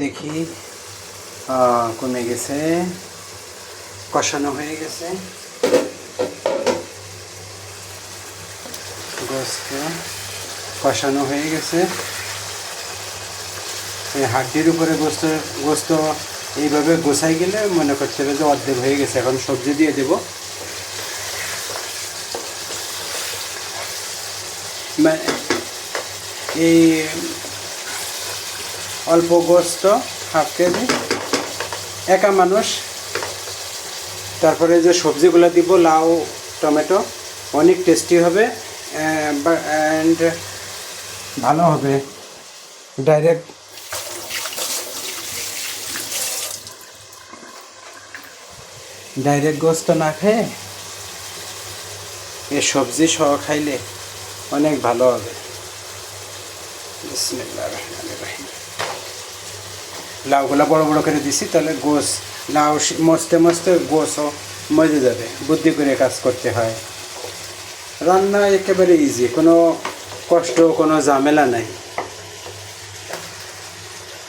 দেখি কমে গেছে, কষানো হয়ে গেছে। কষানো হয়ে গেছে। এই হাড্ডির উপরে গোস্ত গোস্ত এইভাবে গোছাই গেলে মনে করতে হবে যে অর্ধেক হয়ে গেছে, এখন সবজি দিয়ে দেব। মানে এই অল্প গোস্ত হাফ কেজি। একা মানুষ। তারপরে যে সবজিগুলো দিব, লাউ, টমেটো, অনেক টেস্টি হবে। অ্যান্ড ভালো হবে। ডাইরেক্ট ডাইরেক্ট গোস্ত না খেয়ে এ সবজি সহ খাইলে অনেক ভালো হবে। বিসমিল্লাহির রহমানির রহিম। লাউগুলো বড় বড় করে দিছি, তাহলে গোস, লাউ মস্তে মস্তে গোসও মজে যাবে, বুদ্ধি করে কাজ করতে হয়। রান্না একেবারে ইজি কোনো কষ্ট, কোনো ঝামেলা নাই।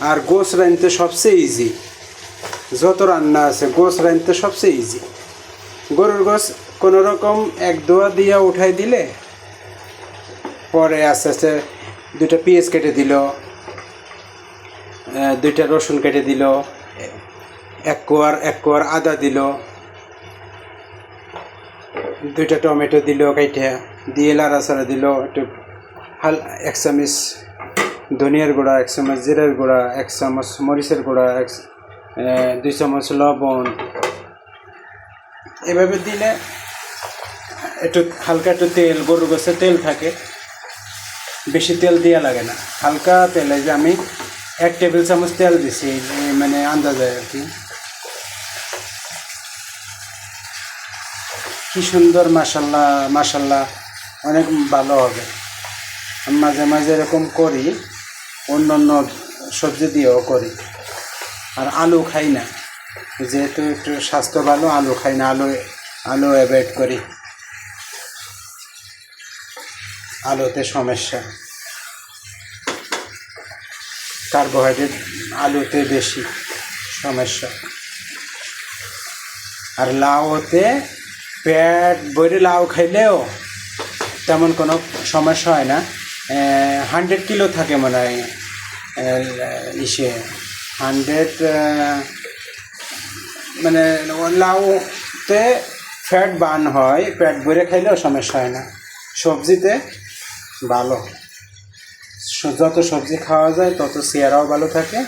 আর গোস রাঁধতে সবচেয়ে ইজি যত রান্না আছে, গোস রাঁধতে সবচেয়ে ইজি গরুর গোস কোনো রকম এক দোয়া দিয়া উঠাই দিলে, পরে আস্তে আস্তে দুটো পিঁয়াজ কেটে দিল দুইটা রসুন কেটে দিল, এক কোয়ার এক কোয়ার আদা দিল, দুইটা টমেটো দিল কাইটে দিয়ে লাড়াচাড়া দিল, একটু হাল, এক চামচ ধনিয়ার গুঁড়া, এক চামচ জিরার গুঁড়া, এক চামচ মরিচের গুঁড়া, এক দুই চামচ লবণ। এভাবে দিলে একটু হালকা একটু তেল গরু গোছে তেল থাকে, বেশি তেল দেওয়া লাগে না। হালকা তেলে যে আমি এক টেবিল চামচ তেল দিছি মানে আন্দাজে আর কি। কি সুন্দর মাসাল্লাহ মাসাল্লাহ অনেক ভালো হবে। মাঝে মাঝে এরকম করি, অন্য অন্য সবজি দিয়েও করি। আর আলু খাই না। যেহেতু একটু স্বাস্থ্য ভালো, আলু খাই না, আলু আলু অ্যাভয়েড করি। আলুতে সমস্যা। কার্বোহাইড্রেট, আলুতে বেশি, সমস্যা। আর লাউতে পেট ভরে লাউ খাইলেও তেমন কোনো সমস্যা হয় না। হান্ড্রেড কিলো থাকে মনে হয় ইসে। হান্ড্রেড মানে লাউতে ফ্যাট বার্ন হয়, পেট ভরে খাইলেও সমস্যা হয় না। সবজিতে ভালো। যত সবজি খাওয়া যায়, তত চেহারাও ভালো থাকে।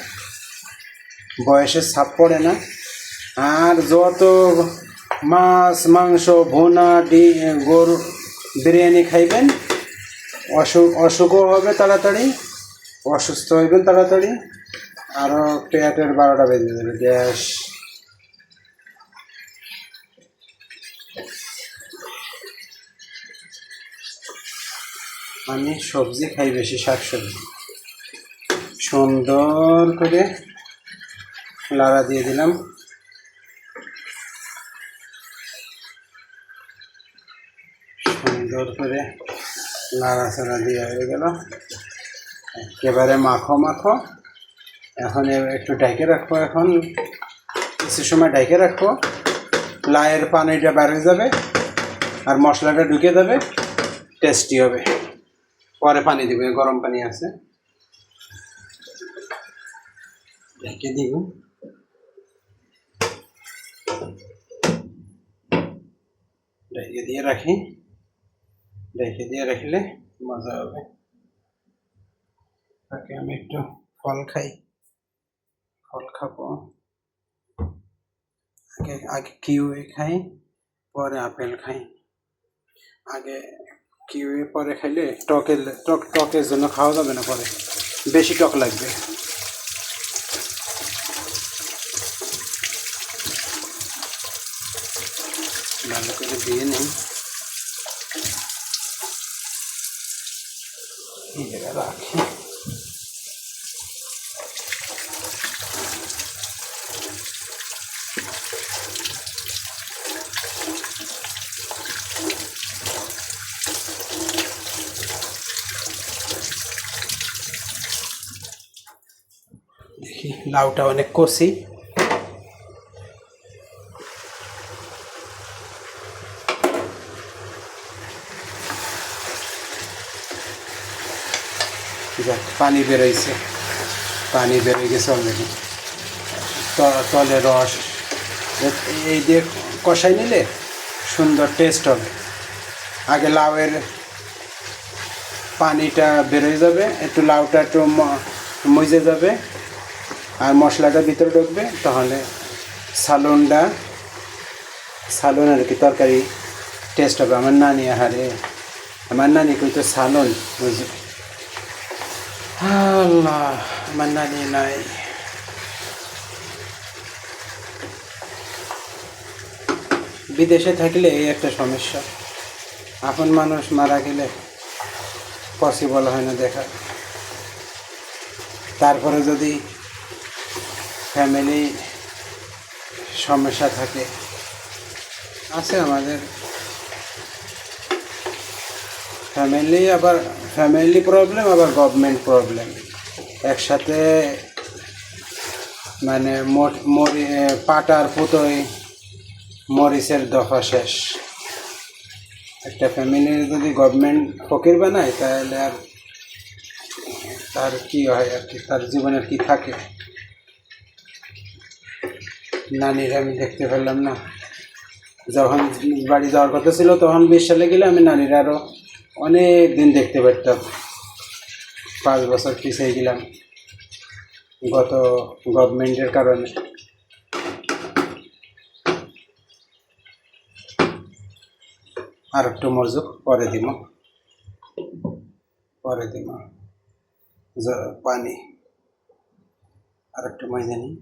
বয়সের ছাপ পড়ে না। আর যত মাছ, মাংস, ভুনা ডি গরু বিরিয়ানি খাইবেন অসুখ অসুখও হবে তাড়াতাড়ি, অসুস্থ হইবেন তাড়াতাড়ি। আরও পেটের বারোটা বেজে যাবে, গ্যাস। আমি সবজি খাই বেশি শাক সবজি সুন্দর করে লাড়া দিয়ে দিলাম। সুন্দর করে নাড়াচাড়া দিয়ে হয়ে গেল। একেবারে মাখো মাখো। এখন একটু ডাইকে রাখব এখন। কিছু সময় ডাইকে রাখব। লায়ের পানিটা হয়ে যাবে আর মশলাটা ঢুকে যাবে। টেস্টি হবে। পরে পানি দিব গরম পানি আছে। ঢেকে দিব। ঢেকে দিয়ে রাখি। ঢেকে দিয়ে রাখলে মজা হবে। আগে আমি একটু ফল খাই। ফল খাব। আগে আগে কিউই খাই, পরে আপেল খাই। আগে কিউই পরে খাইলে টকের টক, টকের জন্য খাওয়া যাবে না পরে। বেশি টক লাগবে। ভালো করে দিয়ে নেই রাখি। লাউটা অনেক কষি। পানি বেরোইছে পানি বেরোয় গেছে অলরেডি তলে রস। এই দিয়ে কষাই নিলে সুন্দর টেস্ট হবে। আগে লাউয়ের পানিটা বেরোয় যাবে, একটু লাউটা একটু মজে যাবে। আর মশলাটা ভিতরে ঢুকবে, তাহলে সালনটা সালন আর কি তরকারি টেস্ট হবে। আমার নানি, আহারে, আমার নানি কিন্তু সালন বুঝি আল্লাহ, আমার নানি নাই। বিদেশে থাকলে এই একটা সমস্যা। এখন মানুষ মারা গেলে পসিবল হয় না দেখা। তারপরে যদি ফ্যামিলি সমস্যা থাকে। আছে আমাদের। ফ্যামিলি আবার ফ্যামিলি প্রবলেম আবার গভর্নমেন্ট প্রবলেম একসাথে মানে মরি পাটার পুতোয় মরিচের দফা শেষ। একটা ফ্যামিলির যদি গভর্নমেন্ট ফকির বানায়, তাহলে আর, তার কি হয় আর কি? তার জীবনের কি থাকে? নানির আমি দেখতে পেলাম না। যখন বাড়ি যাওয়ার কথা ছিল, তখন বিশ সালে গেলে আমি নানির আরও অনেক দিন দেখতে পারতাম। পাঁচ বছর পিছিয়ে গেলাম গত গভর্নমেন্টের কারণে। আর একটু মরজুক পরে দিব। পরে দিব। পানি। আর একটু ময়দা নিই